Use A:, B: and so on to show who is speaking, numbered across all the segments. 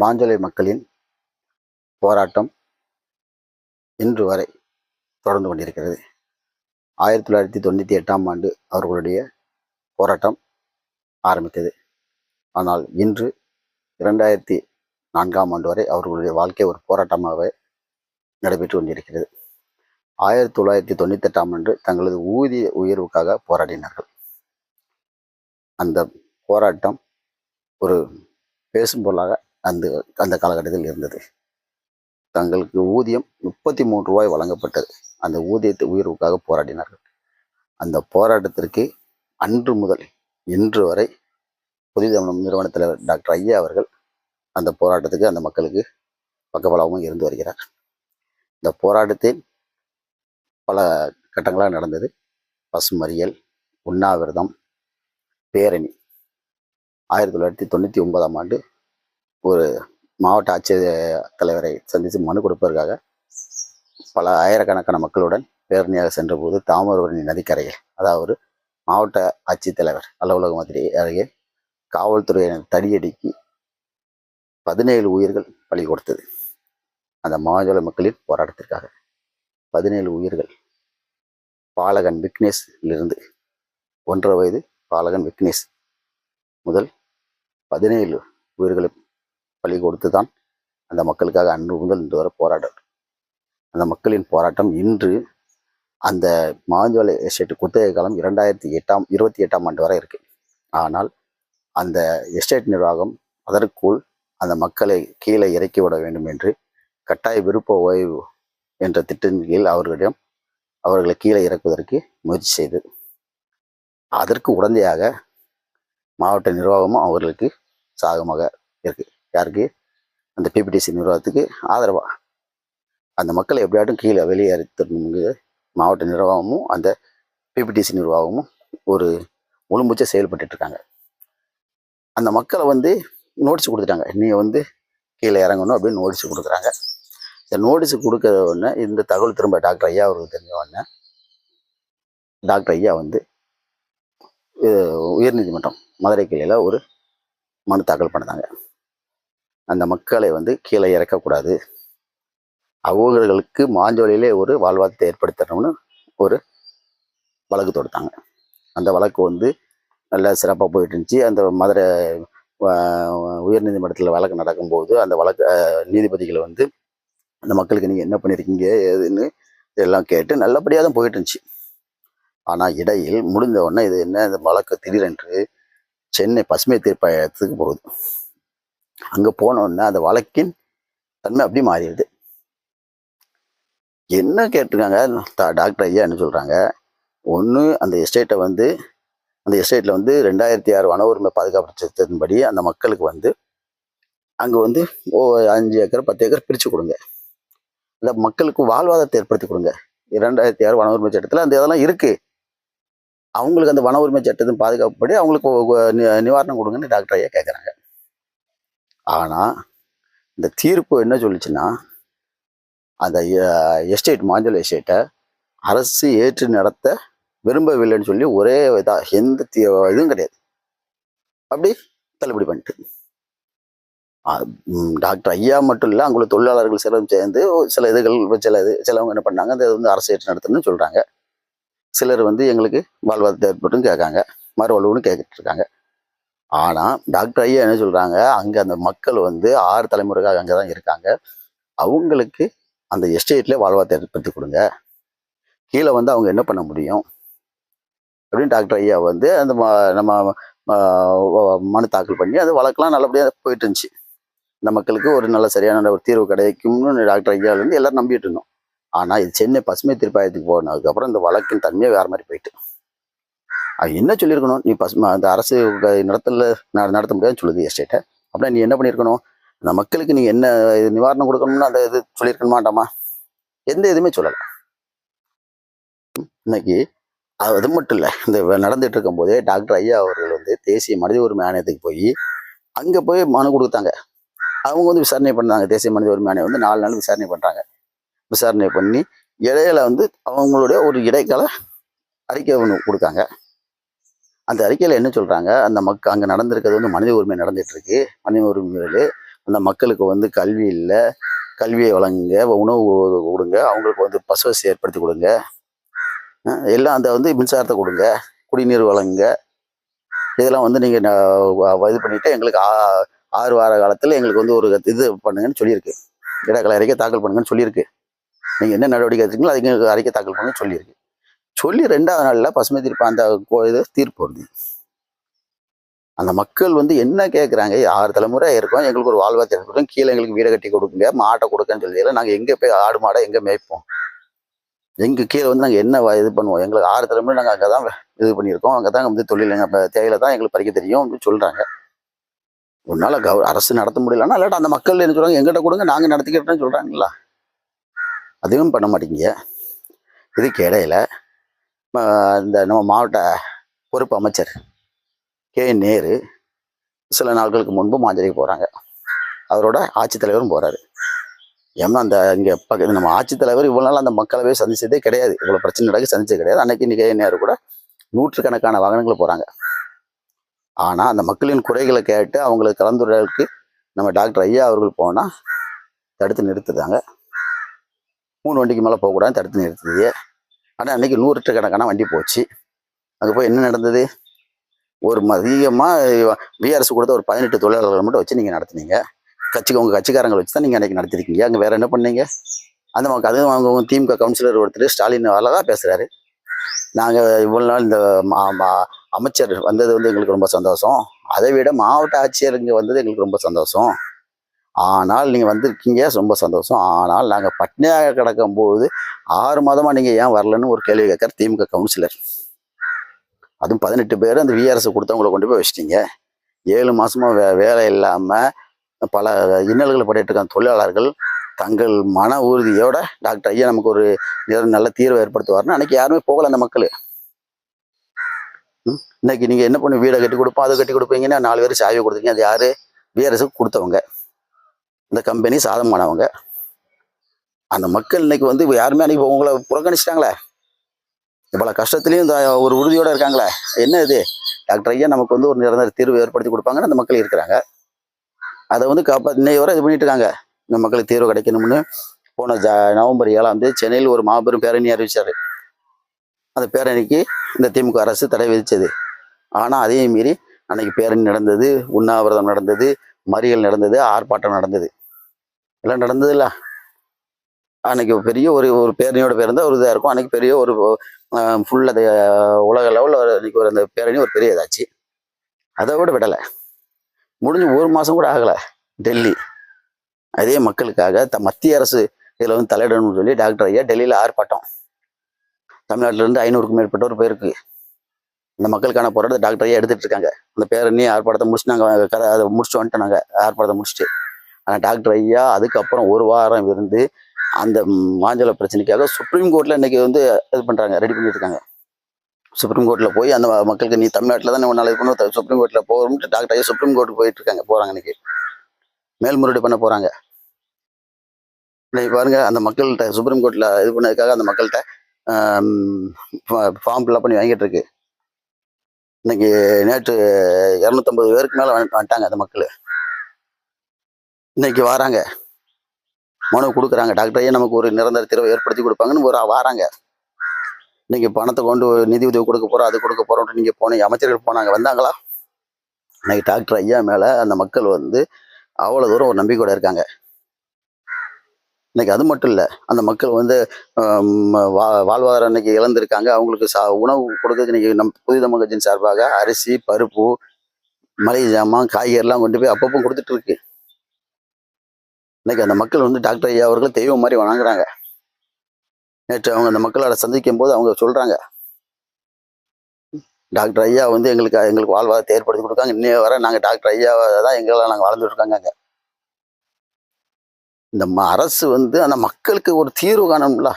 A: மாஞ்சோலை மக்களின் போராட்டம் இன்று வரை தொடர்ந்து கொண்டிருக்கிறது. ஆயிரத்தி தொள்ளாயிரத்தி தொண்ணூற்றி எட்டாம் ஆண்டு அவர்களுடைய போராட்டம் ஆரம்பித்தது. ஆனால் இன்று இரண்டாயிரத்தி நான்காம் ஆண்டு வரை அவர்களுடைய வாழ்க்கை ஒரு போராட்டமாகவே நடைபெற்று கொண்டிருக்கிறது. ஆயிரத்தி தொள்ளாயிரத்தி தொண்ணூத்தெட்டாம் ஆண்டு தங்களது ஊதிய உயர்வுக்காக போராடினார்கள். அந்த போராட்டம் ஒரு பேசும் பொருளாக அந்த அந்த காலகட்டத்தில் இருந்தது. தங்களுக்கு ஊதியம் முப்பத்தி மூன்று ரூபாய் வழங்கப்பட்டது. அந்த ஊதியத்தை உயர்வுக்காக போராடினார்கள். அந்த போராட்டத்திற்கு அன்று முதல் இன்று வரை புதிய நிறுவனத்தில் நிறுவன தலைவர் டாக்டர் ஐயா அவர்கள் அந்த போராட்டத்துக்கு அந்த மக்களுக்கு பக்கபலமாகவும் இருந்து வருகிறார். இந்த போராட்டத்தில் பல கட்டங்களாக நடந்தது. பசுமறியல் உண்ணாவிரதம் பேரணி. ஆயிரத்தி தொள்ளாயிரத்தி தொண்ணூற்றி ஒன்பதாம் ஆண்டு ஒரு மாவட்ட ஆட்சியர் தலைவரை சந்தித்து மனு கொடுப்பதற்காக பல ஆயிரக்கணக்கான மக்களுடன் பேரணியாக சென்றபோது தாமிரபரணி நதிக்கரையில் அதாவது மாவட்ட ஆட்சித்தலைவர் அலுவலகம் மாதிரி அருகே காவல்துறையினர் தடியடிக்கு பதினேழு உயிர்கள் பலி கொடுத்தது. அந்த மாஜோல மக்களின் போராட்டத்திற்காக பதினேழு உயிர்கள் பாலகன் விக்னேஷிலிருந்து ஒன்றரை வயது பாலகன் விக்னேஷ் முதல் பதினேழு உயிர்களும் பலி கொடுத்து தான் அந்த மக்களுக்காக அன்று முதல் இன்று வரை போராட்டம் அந்த மக்களின் போராட்டம் இன்று அந்த மாஞ்சோலை எஸ்டேட் குத்தகை காலம் இரண்டாயிரத்தி எட்டாம் இருபத்தி எட்டாம் ஆண்டு வரை இருக்கு. ஆனால் அந்த எஸ்டேட் நிர்வாகம் அதற்குள் அந்த மக்களை கீழே இறக்கி விட வேண்டும் என்று கட்டாய விருப்ப ஓய்வு என்ற திட்டத்தின் கீழ் அவர்களிடம் அவர்களை கீழே இறக்குவதற்கு முயற்சி செய்தது அதற்கு உடந்தையாக மாவட்ட நிர்வாகமும் அவர்களுக்கு சாதகமாக இருக்குது யாருக்கு? அந்த பிபிடிசி நிர்வாகத்துக்கு ஆதரவாக அந்த மக்களை எப்படியாட்டும் கீழே வெளியேற்றணுங்க மாவட்ட நிர்வாகமும் அந்த பிபிடிசி நிர்வாகமும் ஒரு முழுமுச்சா செயல்பட்டுருக்காங்க இருக்காங்க அந்த மக்களை வந்து நோட்டீஸ் கொடுத்துட்டாங்க. நீங்கள் வந்து கீழே இறங்கணும் அப்படின்னு நோட்டீஸ் கொடுக்குறாங்க. இந்த நோட்டீஸ் கொடுக்குற உடனே இந்த தகவல் திரும்ப டாக்டர் ஐயா அவருக்கு தெரிஞ்ச உடனே டாக்டர் ஐயா வந்து உயர்நீதிமன்றம் மதுரை கிளையில் ஒரு மனு தாக்கல் பண்ணுறாங்க அந்த மக்களை வந்து கீழே இறக்கக்கூடாது. அவர்களுக்கு மாஞ்சோலியிலே ஒரு வாழ்வாதத்தை ஏற்படுத்தணும்னு ஒரு வழக்கு தொடுத்தாங்க. அந்த வழக்கு வந்து நல்லா சிறப்பாக போயிட்டு இருந்துச்சு அந்த மதுரை உயர்நீதிமன்றத்தில் வழக்கு நடக்கும்போது அந்த வழக்கு நீதிபதிகளை வந்து அந்த மக்களுக்கு நீங்கள் என்ன பண்ணியிருக்கீங்க ஏதுன்னு இதெல்லாம் கேட்டு நல்லபடியாக தான் போயிட்டு இருந்துச்சு ஆனால் இடையில் முடிந்த உடனே இது என்ன இந்த வழக்கு திடீரென்று சென்னை பசுமை தீர்ப்பாயத்துக்கு போகுது. அங்கே போனோடனே அந்த வழக்கின் தன்மை அப்படியே மாறிடுது. என்ன கேட்டிருக்காங்க? டாக்டர் ஐயா என்ன சொல்கிறாங்க ஒன்று அந்த எஸ்டேட்டை வந்து அந்த எஸ்டேட்டில் வந்து ரெண்டாயிரத்தி ஆறு வன உரிமை பாதுகாப்பு சட்டத்தின்படி அந்த மக்களுக்கு வந்து அங்கே வந்து ஓ அஞ்சு ஏக்கர் பத்து ஏக்கர் பிரித்து கொடுங்க. அந்த மக்களுக்கு வாழ்வாதாரத்தை ஏற்படுத்தி கொடுங்க. இரண்டாயிரத்தி ஆறு வன உரிமை சட்டத்தில் அந்த இதெல்லாம் இருக்குது அவங்களுக்கு அந்த வன உரிமை சட்டத்தின் பாதுகாப்புப்படி அவங்களுக்கு நிவாரணம் கொடுங்கன்னு டாக்டர் ஐயா கேட்குறாங்க ஆனால் இந்த தீர்ப்பு என்ன சொல்லுச்சுன்னா அந்த எஸ்டேட் மாஞ்சல் எஸ்டேட்டை அரசு ஏற்று நடத்த விரும்பவில்லைன்னு சொல்லி ஒரே இதாக எந்த தீ- இதுவும் கிடையாது. அப்படி தள்ளுபடி பண்ணிட்டு. டாக்டர் ஐயா மட்டும் இல்லை அங்குள்ள தொழிலாளர்கள் சிலரும் சேர்ந்து சில இதுகள் சில இது சிலவங்க என்ன பண்ணாங்க அந்த இது வந்து அரசு ஏற்று நடத்தணும்னு சொல்கிறாங்க சிலர் வந்து எங்களுக்கு வாழ்வாதாரத்தை ஏற்பட்டும் கேட்காங்க மறுவாழ்வுன்னு கேட்டுட்ருக்காங்க ஆனால் டாக்டர் ஐயா என்ன சொல்கிறாங்க அங்கே அந்த மக்கள் வந்து ஆறு தலைமுறைக்காக அங்கே தான் இருக்காங்க. அவங்களுக்கு அந்த எஸ்டேட்லேயே வாழ்வாதாரத்தை ஏற்படுத்தி கொடுங்க. கீழே வந்து அவங்க என்ன பண்ண முடியும்? அப்படின்னு டாக்டர் ஐயா வந்து அந்த நம்ம மனு தாக்கல் பண்ணி அது வழக்கெல்லாம் நல்லபடியாக போயிட்டு இருந்துச்சு. இந்த மக்களுக்கு ஒரு நல்ல சரியான ஒரு தீர்வு கிடைக்கும்னு டாக்டர் ஐயாவிலேருந்து எல்லோரும் நம்பிட்டு இருந்தோம். ஆனால் இது சென்னை பசுமை தீர்ப்பாயத்துக்கு போனதுக்கப்புறம் இந்த வழக்கின் தன்மையே வேறு மாதிரி போயிட்டு. அது என்ன சொல்லியிருக்கணும்? நீ பஸ் அந்த அரசு நடத்தல நடத்த முடியாதுன்னு சொல்லுது எஸ்டேட்டை. அப்படின்னா நீ என்ன பண்ணியிருக்கணும்? அந்த மக்களுக்கு நீ என்ன இது நிவாரணம் கொடுக்கணும்னு அந்த இது சொல்லியிருக்க மாட்டாமா எந்த இதுவுமே சொல்லலை. இன்னைக்கு அது அது மட்டும் இல்லை. இந்த நடந்துட்டு இருக்கும்போதே டாக்டர் ஐயா அவர்கள் வந்து தேசிய மனித உரிமை ஆணையத்துக்கு போய் அங்கே போய் மனு கொடுத்தாங்க. அவங்க வந்து விசாரணை பண்ணாங்க. தேசிய மனித உரிமை ஆணையம் வந்து நாலு நாள் விசாரணை பண்ணுறாங்க விசாரணை பண்ணி இடையில வந்து அவங்களுடைய ஒரு இடைக்கால அறிக்கை ஒன்று கொடுக்காங்க அந்த அறிக்கையில் என்ன சொல்கிறாங்க அந்த மக் அங்கே நடந்திருக்கிறது வந்து மனித உரிமை நடந்துகிட்ருக்கு மனித உரிமைகள். அந்த மக்களுக்கு வந்து கல்வி இல்லை. கல்வியை வழங்குங்க. உணவு கொடுங்க. அவங்களுக்கு வந்து பசுவசி ஏற்படுத்தி கொடுங்க. எல்லாம் அந்த வந்து மின்சாரத்தை கொடுங்க. குடிநீர் வழங்குங்க. இதெல்லாம் வந்து நீங்கள் இது பண்ணிவிட்டு எங்களுக்கு ஆ- ஆறு வார காலத்தில் எங்களுக்கு வந்து ஒரு இது பண்ணுங்கன்னு சொல்லியிருக்கு. இடக்கலை அறிக்கை தாக்கல் பண்ணுங்கன்னு சொல்லியிருக்கு. நீங்கள் என்ன நடவடிக்கை எடுத்துக்கீங்களோ அதுக்கு எங்களுக்கு அறிக்கை தாக்கல் பண்ணுங்கன்னு சொல்லியிருக்கு. சொல்லி ரெண்டாவது நாளில் பசுமை தீர்ப்பு அந்த இது தீர்ப்பு வருது அந்த மக்கள் வந்து என்ன கேட்குறாங்க ஆறு தலைமுறை இருக்கோம் எங்களுக்கு ஒரு வாழ்வாதாரம் கொடுக்கும். கீழே எங்களுக்கு வீடை கட்டி கொடுக்குங்க மாட்டை கொடுக்கன்னு சொல்லி. நாங்கள் எங்கே போய் ஆடு மாடை எங்கே மேய்ப்போம்? எங்கள் கீழே வந்து நாங்கள் என்ன இது பண்ணுவோம்? எங்களுக்கு ஆறு தலைமுறை நாங்கள் அங்கே தான் இது பண்ணியிருக்கோம். அங்கே தான் வந்து தொழில் எங்கள் தேயிலை தான் எங்களுக்கு பறிக்க தெரியும் அப்படின்னு சொல்கிறாங்க உன்னால் கவ அரசு நடத்த முடியலன்னா இல்லாட்டா அந்த மக்கள் என்ன சொல்கிறாங்க எங்கிட்ட கொடுங்க நாங்கள் நடத்திக்கிட்டோம்னு சொல்கிறாங்களா அதுவும் பண்ண மாட்டேங்க. இதுக்கு இடையில இந்த நம்ம மாவட்ட பொறுப்பு அமைச்சர் கே. நேரு சில நாட்களுக்கு முன்பு மாஞ்சரிக்கு போகிறாங்க அவரோட ஆட்சித்தலைவரும் போகிறாரு ஏன்னா அந்த இங்கே பக்கத்து நம்ம ஆட்சித்தலைவர் இவ்வளோ நாள் அந்த மக்களவே சந்திச்சதே கிடையாது. இவ்வளோ பிரச்சனை நடக்க சந்திச்சது கிடையாது. அன்னைக்கு இன்னைக்கு கே. நேரு கூட நூற்றுக்கணக்கான வாகனங்கள் போகிறாங்க ஆனால் அந்த மக்களின் குறைகளை கேட்டு அவங்களுக்கு கலந்துரையாடலுக்கு நம்ம டாக்டர் ஐயா அவர்கள் போனால் தடுத்து நிறுத்துதாங்க மூணு வண்டிக்கு மேலே போகக்கூடாதுன்னு தடுத்து நிறுத்துது ஆனால் அன்னைக்கு கணக்கான வண்டி போச்சு. அங்கே போய் என்ன நடந்தது? ஒரு அதிகமாக பிஆர்எஸ் கொடுத்த ஒரு பதினெட்டு தொழிலாளர்களை மட்டும் வச்சு நீங்கள் நடத்துனீங்க. கட்சிக்கு உங்கள் கட்சிக்காரங்களை வச்சு தான் நீங்கள் அன்றைக்கி நடத்திருக்கீங்க. அங்கே வேறு என்ன பண்ணீங்க? அந்த மக்கள் அதுவும் அவங்க திமுக கவுன்சிலர் ஒருத்தர் ஸ்டாலின் அழகாக பேசுகிறாரு நாங்கள் இவ்வளோ நாள் இந்த மா- மா- அமைச்சர் வந்தது வந்து எங்களுக்கு ரொம்ப சந்தோஷம். அதை விட மாவட்ட ஆட்சியர் இங்கே வந்தது எங்களுக்கு ரொம்ப சந்தோஷம். ஆனால் நீங்கள் வந்திருக்கீங்க ரொம்ப சந்தோஷம். ஆனால் நாங்கள் பட்னியாக கிடக்கும்போது ஆறு மாதமாக நீங்கள் ஏன் வரலன்னு ஒரு கேள்வி கேட்குற திமுக கவுன்சிலர். அதுவும் பதினெட்டு பேர் அந்த விஆர்எஸ் கொடுத்தவங்களை கொண்டு போய் வச்சிட்டிங்க. ஏழு மாதமாக வே வேலை இல்லாமல் பல இன்னல்களை படிக்கிட்டு தொழிலாளர்கள் தங்கள் மன உறுதியோட டாக்டர் ஐயா நமக்கு ஒரு நல்ல தீர்வை ஏற்படுத்துவார்னு அன்றைக்கி யாருமே போகலை அந்த மக்கள். ம்? இன்னைக்கு நீங்கள் என்ன பண்ணி? வீடை கட்டி கொடுப்போம் அதை கட்டி கொடுப்பீங்கன்னா நாலு பேர் சாவி கொடுத்தீங்க. அது யார்? விஆர்எஸ்க்கு கொடுத்தவங்க. இந்த கம்பெனி சாதமானவங்க அந்த மக்கள் இன்னைக்கு வந்து இப்போ யாருமே அன்னைக்கு உங்களை புறக்கணிச்சிட்டாங்களே? இவ்வளோ கஷ்டத்துலேயும் இந்த ஒரு உறுதியோடு இருக்காங்களே? என்ன இது? டாக்டர் ஐயா நமக்கு வந்து ஒரு நிரந்தர தீர்வு ஏற்படுத்தி கொடுப்பாங்கன்னு அந்த மக்கள் இருக்கிறாங்க. அதை வந்து காப்பா இன்னை வரை இது பண்ணிட்டு இருக்காங்க. இந்த மக்களுக்கு தீர்வு கிடைக்கணும்னு போன ஜா நவம்பர் ஏழாம் தேதி சென்னையில் ஒரு மாபெரும் பேரணி அறிவிச்சார். அந்த பேரணிக்கு இந்த திமுக அரசு தடை விதித்தது ஆனால் அதையும் மீறி அன்னைக்கு பேரணி நடந்தது உண்ணாவிரதம் நடந்தது மறியல் நடந்தது ஆர்ப்பாட்டம் நடந்தது. எல்லாம் நடந்தது இல்ல. அன்னைக்கு பெரிய ஒரு ஒரு பேரணியோட பேர் இருந்தால் ஒரு இதாக இருக்கும். அன்னைக்கு பெரிய ஒரு ஃபுல் அது உலக லெவலில் அன்னைக்கு ஒரு அந்த பேரணி ஒரு பெரிய இதாச்சு. அதை விட விடலை. முடிஞ்சு ஒரு மாதம் கூட ஆகலை. டெல்லி. அதே மக்களுக்காக த மத்திய அரசு இதில் வந்து தலையிடணும்னு சொல்லி டாக்டர் ஐயா டெல்லியில் ஆர்ப்பாட்டம். தமிழ்நாட்டிலேருந்து ஐநூறுக்கும் மேற்பட்டோர் போயிருக்கு. இந்த மக்களுக்கான போராட்டத்தை டாக்டர் ஐயா எடுத்துகிட்டு இருக்காங்க. அந்த பேரணி ஆர்ப்பாட்டத்தை முடிச்சு நாங்கள் கதை அதை முடிச்சுட்டு வந்துட்டோம் நாங்கள் ஆர்ப்பாட்டத்தை முடிச்சுட்டு. ஆனால் டாக்டர் ஐயா அதுக்கப்புறம் ஒரு வாரம் இருந்து அந்த மாஞ்சல பிரச்சனைக்காக சுப்ரீம் கோர்ட்டில் இன்னைக்கு வந்து இது பண்ணுறாங்க ரெடி பண்ணிட்டு இருக்காங்க சுப்ரீம் கோர்ட்டில் போய் அந்த மக்களுக்கு நீ தமிழ்நாட்டில் தான் ஒன்றால் இது பண்ணணும் சுப்ரீம் கோர்ட்டில் போகணும்னு டாக்டர் ஐயா சுப்ரீம் கோர்ட்டுக்கு போயிட்டு இருக்காங்க போகிறாங்க இன்றைக்கி மேல்முறையீடு பண்ண போகிறாங்க இன்னைக்கு பாருங்க அந்த மக்கள்கிட்ட சுப்ரீம் கோர்ட்டில் இது பண்ணதுக்காக அந்த மக்கள்கிட்ட ஃபார்ம் ஃபில்அப் பண்ணி வாங்கிட்டு இருக்கு. இன்னைக்கு நேற்று இரநூத்தம்பது பேருக்கு மேலே வந்துட்டாங்க அந்த மக்கள். இன்னைக்கு வராங்க. மனு கொடுக்குறாங்க. டாக்டர் ஐயா நமக்கு ஒரு நிரந்தர தீர்வை ஏற்படுத்தி கொடுப்பாங்கன்னு ஒரு வாராங்க. இன்னைக்கு பணத்தை கொண்டு நிதி உதவி கொடுக்க போறோம் அது கொடுக்க போறோம்னு நீங்க போனீங்க அமைச்சர்கள் போனாங்க. வந்தாங்களா? இன்னைக்கு டாக்டர் ஐயா மேல அந்த மக்கள் வந்து அவ்வளவு தூரம் ஒரு நம்பிக்கையோட இருக்காங்க. இன்னைக்கு அது மட்டும் இல்லை அந்த மக்கள் வந்து வா- வாழ்வாதாரம் இன்னைக்கு இழந்திருக்காங்க. அவங்களுக்கு சா உணவு கொடுக்கறதுக்கு இன்னைக்கு நம் புதிய மகஜின் சார்பாக அரிசி பருப்பு மளிகை ஜாமான் காய்கறிலாம் கொண்டு போய் அப்பப்போ கொடுத்துட்டு இருக்கு. இன்னைக்கு அந்த மக்கள் வந்து டாக்டர் ஐயா அவர்கள் தெய்வம் மாதிரி வணங்குறாங்க. நேற்று அவங்க அந்த மக்களோட சந்திக்கும் போது அவங்க சொல்றாங்க. டாக்டர் ஐயா வந்து எங்களுக்கு எங்களுக்கு வாழ்வாதாரத்தை ஏற்படுத்தி கொடுக்காங்க. இன்னைய வர நாங்கள் டாக்டர் ஐயாவை தான் எங்களால் நாங்கள் வாழ்ந்துட்டு இருக்காங்க இந்த ம- அரசு வந்து அந்த மக்களுக்கு ஒரு தீர்வு காணணும்ல.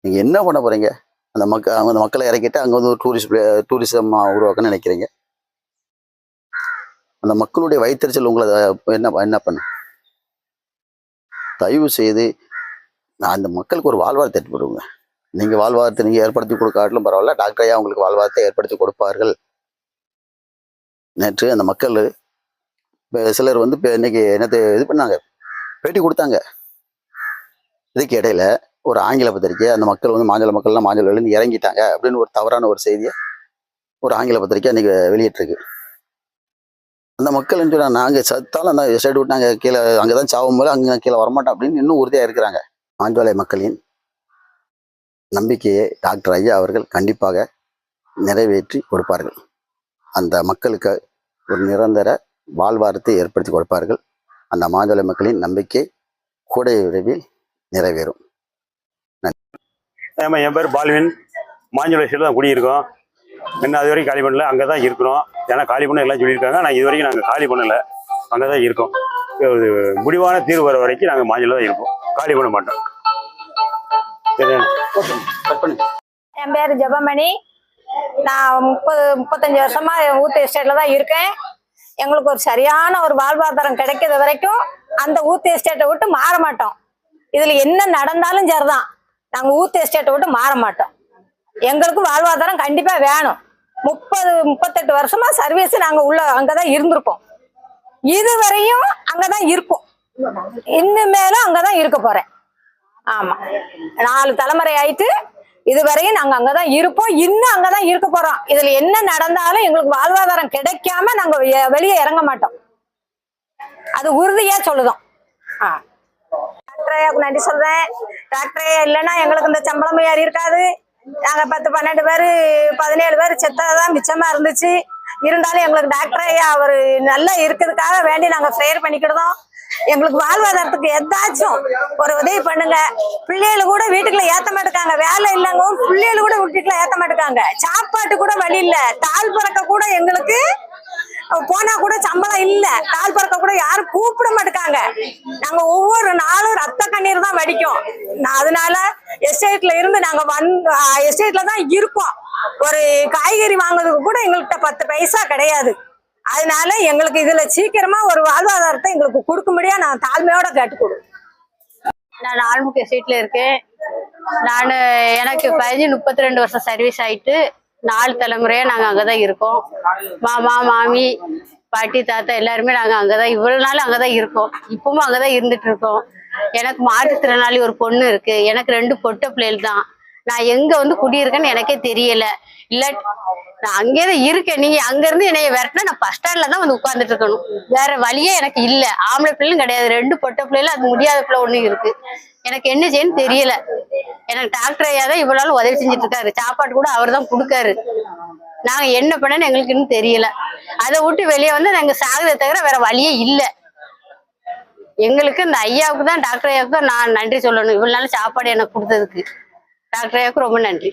A: நீங்கள் என்ன பண்ண போறீங்க? அந்த மக்கள் அவங்க அந்த மக்களை இறக்கிட்டு அங்கே வந்து ஒரு டூரிஸ்ட் டூரிசம் உருவாக்கணும்னு நினைக்கிறீங்க? அந்த மக்களுடைய வயிற்றுச்சல் உங்களை என்ன என்ன பண்ண தயவு செய்து நான் அந்த மக்களுக்கு ஒரு வாழ்வாரத்தை ஏற்படுங்க நீங்கள் வாழ்வாரத்தை நீங்கள் ஏற்படுத்தி கொடுக்காட்டிலும் பரவாயில்ல டாக்டர் ஐயா உங்களுக்கு வாழ்வாதாரத்தை ஏற்படுத்தி கொடுப்பார்கள். நேற்று அந்த மக்கள் இப்போ சிலர் வந்து இப்போ இன்னைக்கு என்னத்தை இது பண்ணாங்க பேட்டி கொடுத்தாங்க. இதுக்கு இடையில ஒரு ஆங்கில பத்திரிக்கை அந்த மக்கள் வந்து மாஞ்சல மக்கள்லாம் மாஞ்சல இறங்கிட்டாங்க அப்படின்னு ஒரு தவறான ஒரு செய்தியை ஒரு ஆங்கில பத்திரிக்கை அன்றைக்கி வெளியிட்டிருக்கு. அந்த மக்கள் என்ன சொல்றாங்க, நாங்கள் சத்தாலும் அந்த சைடு விட்டு நாங்கள் கீழே அங்கே தான் சாவும் போது அங்கே கீழே வரமாட்டோம் அப்படின்னு இன்னும் உறுதியாக இருக்கிறாங்க. மாஞ்சோலை மக்களின் நம்பிக்கையை டாக்டர் ஐயா அவர்கள் கண்டிப்பாக நிறைவேற்றி கொடுப்பார்கள். அந்த மக்களுக்கு ஒரு நிரந்தர வாழ்வாரத்தை ஏற்படுத்தி கொடுப்பார்கள். அந்த மாஞ்சோலை மக்களின் நம்பிக்கை கூடைய விரைவில் நிறைவேறும்.
B: நன்றி. என் பேர் பால்வின். மாஞ்சோலை தான் குடியிருக்கோம். இன்னும் அது வரைக்கும் காலி பண்ணல அங்கே தான் இருக்கிறோம். ஏன்னா காலி பண்ண எல்லாம் சொல்லியிருக்காங்க. ஆனால் இது வரைக்கும் நாங்கள் காலி பண்ணலை. அங்கே தான் இருக்கோம். ஒரு முடிவான தீர்வு வர வரைக்கும் நாங்கள் மாஞ்சோலை தான் இருப்போம். காலி பண்ண மாட்டோம்.
C: என் பேர் ஜெபமணி. நான் முப்பது முப்பத்தஞ்சு வருஷமா ஊத்து எஸ்டேட்ல தான் இருக்கேன். எங்களுக்கு ஒரு சரியான ஒரு வாழ்வாதாரம் கிடைக்கிற வரைக்கும் அந்த ஊத்து எஸ்டேட்டை விட்டு மாற மாட்டோம். இதுல என்ன நடந்தாலும் சரிதான். நாங்க ஊத்து எஸ்டேட்டை விட்டு மாற மாட்டோம். எங்களுக்கு வாழ்வாதாரம் கண்டிப்பா வேணும். முப்பது முப்பத்தெட்டு வருஷமா சர்வீஸ் நாங்க உள்ள அங்கதான் இருந்திருக்கோம். இதுவரையும் அங்கதான் இருக்கும். இன்னும் மேலும் அங்கதான் இருக்க போறேன். ஆமா. நாலு தலைமுறை ஆயிட்டு இதுவரையும் நாங்க அங்கதான் இருப்போம். இன்னும் அங்கதான் இருக்க போறோம். இதுல என்ன நடந்தாலும் எங்களுக்கு வாழ்வாதாரம் கிடைக்காம நாங்க வெளியே இறங்க மாட்டோம். அது உறுதியா சொல்லுதோம். ஆ. டாக்டர் நன்றி சொல்றேன். டாக்டரே இல்லைன்னா எங்களுக்கு இந்த சம்பளம் யார் இருக்காது. நாங்க பத்து பன்னெண்டு பேர் பதினேழு பேர் செத்ததான் மிச்சமா இருந்துச்சு. இருந்தாலும் எங்களுக்கு டாக்டரே அவர் நல்லா இருக்கிறதுக்காக வேண்டி நாங்க ப்ரேயர் பண்ணிக்கிட்டோம் எங்களுக்கு வாழ்வாதாரத்துக்கு எதாச்சும் ஒரு உதவி பண்ணுங்க. பிள்ளைகளு கூட வீட்டுக்குள்ள ஏத்த மாட்டுக்காங்க. வேலை இல்லைங்க பிள்ளைகளு கூட வீட்டுக்குள்ள ஏத்த மாட்டுக்காங்க. சாப்பாட்டு கூட வழி இல்ல. தால் பறக்க கூட எங்களுக்கு போனா கூட சம்பளம் இல்ல. தால் பறக்க கூட யாரும் கூப்பிட மாட்டேங்காங்க நாங்க ஒவ்வொரு நாளும் ரத்த கண்ணீர் தான் வடிக்கும். நான் அதனால எஸ்டேட்ல இருந்து நாங்க வந்து எஸ்டேட்ல தான் இருக்கோம். ஒரு காய்கறி வாங்குறதுக்கு கூட எங்கள்கிட்ட பத்து பைசா கிடையாது. அதனால எங்களுக்கு இதுல சீக்கிரமா ஒரு வாழ்வாதாரத்தை எங்களுக்கு கொடுக்க முடியாது நான் தாழ்மையோட கேட்டுக்கொடு
D: நான் ஆல்முக சீட்ல இருக்கேன். நான் எனக்கு பதினஞ்சு முப்பத்தி ரெண்டு வருஷம் சர்வீஸ் ஆயிட்டு நாலு தலைமுறையா நாங்க அங்கதான் இருக்கோம். மாமா மாமி பாட்டி தாத்தா எல்லாருமே நாங்க அங்கதான் இவ்வளவு நாள் அங்கதான் இருக்கோம். இப்பவும் அங்கதான் இருந்துட்டு இருக்கோம். எனக்கு மாற்றுத்திறனாளி ஒரு பொண்ணு இருக்கு. எனக்கு ரெண்டு பொட்ட பிள்ளைகள் தான். நான் எங்க வந்து குடியிருக்கேன்னு எனக்கே தெரியல. இல்ல நான் அங்கேதான் இருக்கேன். நீங்க அங்க இருந்து என்னைய விரட்டினா நான் பஸ் ஸ்டாண்ட்ல தான் வந்து உட்கார்ந்துட்டு இருக்கணும். வேற வழியே எனக்கு இல்ல. ஆம்பளை பிள்ளையும் கிடையாது. ரெண்டு பொட்டை பிள்ளைல அது முடியாத பிள்ளை ஒண்ணு இருக்கு. எனக்கு என்ன செய்யன்னு தெரியல. எனக்கு டாக்டர் ஐயா தான் இவ்வளவு நாள் உதவி செஞ்சுட்டு இருக்காரு. சாப்பாடு கூட அவர் தான் கொடுக்காரு. நாங்க என்ன பண்ணன்னு எங்களுக்கு இன்னும் தெரியல. அதை விட்டு வெளியே வந்து நாங்க சாகுதை தவிர வேற வழியே இல்ல. எங்களுக்கு இந்த ஐயாவுக்கு தான் டாக்டர் ஐயாவுக்கு தான் நான் நன்றி சொல்லணும். இவ்வளவு நாள் சாப்பாடு எனக்கு கொடுத்ததுக்கு. டாக்டர் ஐயாவுக்கு ரொம்ப நன்றி.